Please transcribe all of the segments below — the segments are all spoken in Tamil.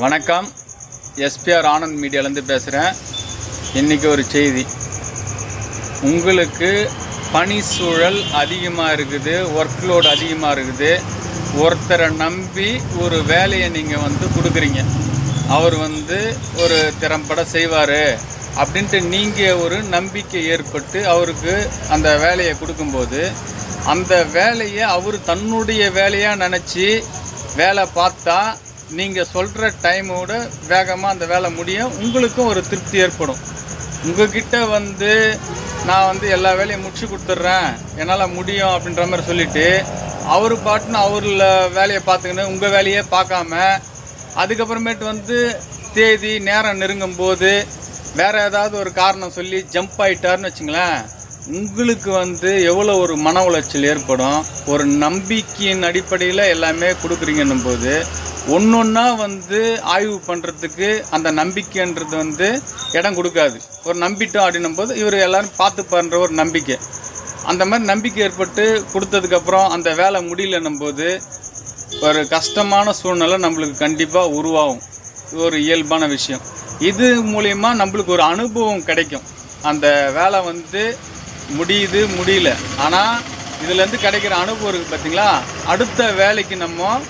வணக்கம். எஸ்பிஆர் ஆனந்த் மீடியாலேருந்து பேசுகிறேன் இன்றைக்கி ஒரு செய்தி. உங்களுக்கு பணி சூழல் அதிகமாக இருக்குது ஒர்க் லோடு அதிகமாக இருக்குது. ஒருத்தரை நம்பி ஒரு வேலையை நீங்கள் வந்து கொடுக்குறீங்க. அவர் வந்து ஒரு திறம்பட செய்வார் அப்படின்ட்டு நீங்கள் ஒரு நம்பிக்கை ஏற்பட்டு அவருக்கு அந்த வேலையை கொடுக்கும்போது அந்த வேலையை அவர் தன்னுடைய வேலையாக நினச்சி வேலை பார்த்தா நீங்கள் சொல்கிற டைமோட வேகமாக அந்த வேலை முடியும் உங்களுக்கும் ஒரு திருப்தி ஏற்படும். உங்ககிட்ட வந்து நான் வந்து எல்லா வேலையும் முடிச்சு கொடுத்துட்றேன் என்னால் முடியும் அப்படின்ற மாதிரி சொல்லிவிட்டு அவர் பாட்டுன்னு அவரில் வேலையை பார்த்துக்கின்னு உங்கள் வேலையே பார்க்காம அதுக்கப்புறமேட்டு வந்து தேதி நேரம் நெருங்கும் போது வேற ஏதாவது ஒரு காரணம் சொல்லி ஜம்ப் ஆகிட்டார்னு வச்சுங்களேன் உங்களுக்கு வந்து எவ்வளோ ஒரு மன உளைச்சல் ஏற்படும்? ஒரு நம்பிக்கையின் அடிப்படையில் எல்லாமே கொடுக்குறீங்கன்னும் போது ஒன்று ஒன்றா வந்து ஆய்வு பண்ணுறதுக்கு அந்த நம்பிக்கைன்றது வந்து இடம் கொடுக்காது. ஒரு நம்பிட்டோம் அப்படின்னும் போது இவர் எல்லோரும் பார்த்து பண்ணுற ஒரு நம்பிக்கை. அந்த மாதிரி நம்பிக்கை ஏற்பட்டு கொடுத்ததுக்கப்புறம் அந்த வேலை முடியலன்னும் போது ஒரு கஷ்டமான சூழ்நிலை நம்மளுக்கு கண்டிப்பாக உருவாகும். இது ஒரு இயல்பான விஷயம். இது மூலயமா நம்மளுக்கு ஒரு அனுபவம் கிடைக்கும். அந்த வேலை வந்து முடியுது முடியல. ஆனால் இதுலேருந்து கிடைக்கிற அனுபவம் இருக்குது பார்த்திங்களா அடுத்த வேலைக்கு நம்ம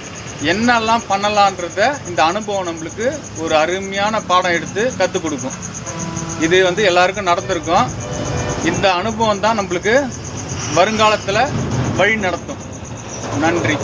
என்னெல்லாம் பண்ணலான்றத இந்த அனுபவம் நம்மளுக்கு ஒரு அருமையான பாடம் எடுத்து கற்றுக் கொடுக்கும். இது வந்து எல்லாருக்கும் நடந்திருக்கும். இந்த அனுபவம் தான் நம்மளுக்கு வருங்காலத்தில் வழி நடத்தும். நன்றி.